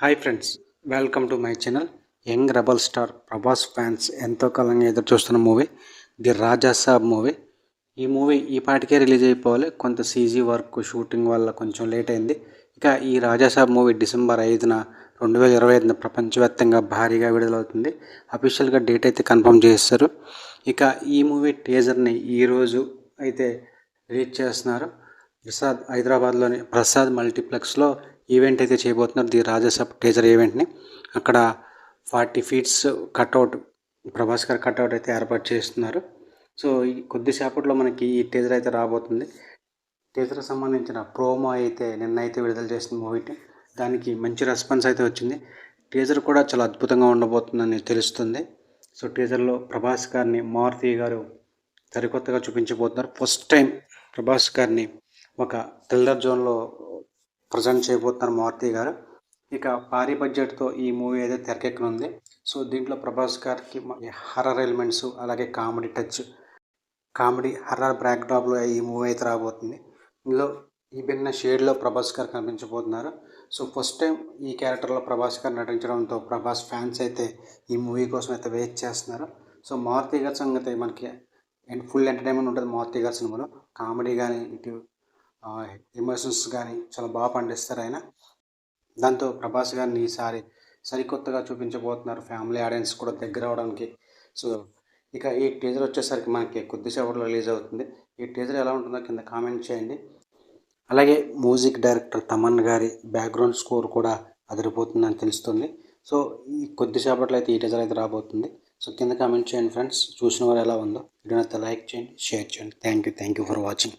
Hi friends welcome to my channel young rebel star Prabhas fans ఎంతో కాలంగా ఎదురు చూస్తున్న movie the Raja Saab movie. ఈ movie ఈ పాటికే రిలీజ్ అయిపోవాలి. కొంత సీజీ వర్క్ షూటింగ్ వల్ల కొంచెం లేట్ అయింది. ఇక ఈ రాజాసాబ్ మూవీ డిసెంబర్ ఐదున రెండు వేల ఇరవై ఐదున ప్రపంచవ్యాప్తంగా భారీగా విడుదలవుతుంది. అఫీషియల్గా డేట్ అయితే కన్ఫర్మ్ చేస్తారు. ఇక ఈ మూవీ టీజర్ని ఈరోజు అయితే రిలీజ్ చేస్తున్నారు. ప్రసాద్ హైదరాబాద్లోని ప్రసాద్ మల్టీప్లెక్స్లో ఈవెంట్ అయితే చేయబోతున్నారు. ది రాజసభ టీజర్ ఈవెంట్ని అక్కడ ఫార్టీ ఫీట్స్ కట్అవుట్ ప్రభాస్ గారు కట్అవుట్ అయితే ఏర్పాటు చేస్తున్నారు. సో ఈ కొద్దిసేపట్లో మనకి ఈ టీజర్ అయితే రాబోతుంది. టేజర్కి సంబంధించిన ప్రోమో అయితే నిన్న అయితే విడుదల చేసిన మూవీకి దానికి మంచి రెస్పాన్స్ అయితే వచ్చింది. టీజర్ కూడా చాలా అద్భుతంగా ఉండబోతుందని తెలుస్తుంది. సో టీజర్లో ప్రభాస్ గారిని మారుతి గారు సరికొత్తగా చూపించబోతున్నారు. ఫస్ట్ టైం ప్రభాస్ గారిని ఒక థ్రిల్లర్ జోన్లో ప్రజెంట్ చేయబోతున్నారు మారుతి గారు. ఇక భారీ బడ్జెట్తో ఈ మూవీ అయితే తెరకెక్కనుంది. సో దీంట్లో ప్రభాస్ గారికి హర్రర్ ఎలిమెంట్స్ అలాగే కామెడీ టచ్ కామెడీ హర్రర్ బ్యాక్డ్రాప్లో ఈ మూవీ అయితే రాబోతుంది. ఇందులో ఈ భిన్న షేడ్లో ప్రభాస్ గారు కనిపించబోతున్నారు. సో ఫస్ట్ టైం ఈ క్యారెక్టర్లో ప్రభాస్ గారు నటించడంతో ప్రభాస్ ఫ్యాన్స్ అయితే ఈ మూవీ కోసం అయితే వెయిట్ చేస్తున్నారు. సో మారుతి గారి సంగతి మనకి ఫుల్ ఎంటర్టైన్మెంట్ ఉంటుంది మారుతి గారి సినిమాలో. కామెడీ కానీ ఇటు ఎమోషన్స్ కానీ చాలా బాగా పండిస్తారు ఆయన. దాంతో ప్రభాస్ గారిని ఈసారి సరికొత్తగా చూపించబోతున్నారు ఫ్యామిలీ ఆడియన్స్ కూడా దగ్గర అవడానికి. సో ఇక ఈ టీజర్ వచ్చేసరికి మనకి కొద్దిసేపట్లో రిలీజ్ అవుతుంది. ఈ టీజర్ ఎలా ఉంటుందో కింద కామెంట్ చేయండి. అలాగే మ్యూజిక్ డైరెక్టర్ తమన్ గారి బ్యాక్గ్రౌండ్ స్కోర్ కూడా అదిరిపోతుందని తెలుస్తుంది. సో ఈ కొద్దిసేపట్లో అయితే ఈ టీజర్ అయితే రాబోతుంది. సో కింద కామెంట్ చేయండి ఫ్రెండ్స్. చూసిన వారు ఎలా ఉందో. వీడియో అయితే లైక్ చేయండి షేర్ చేయండి. Thank you thank you for watching.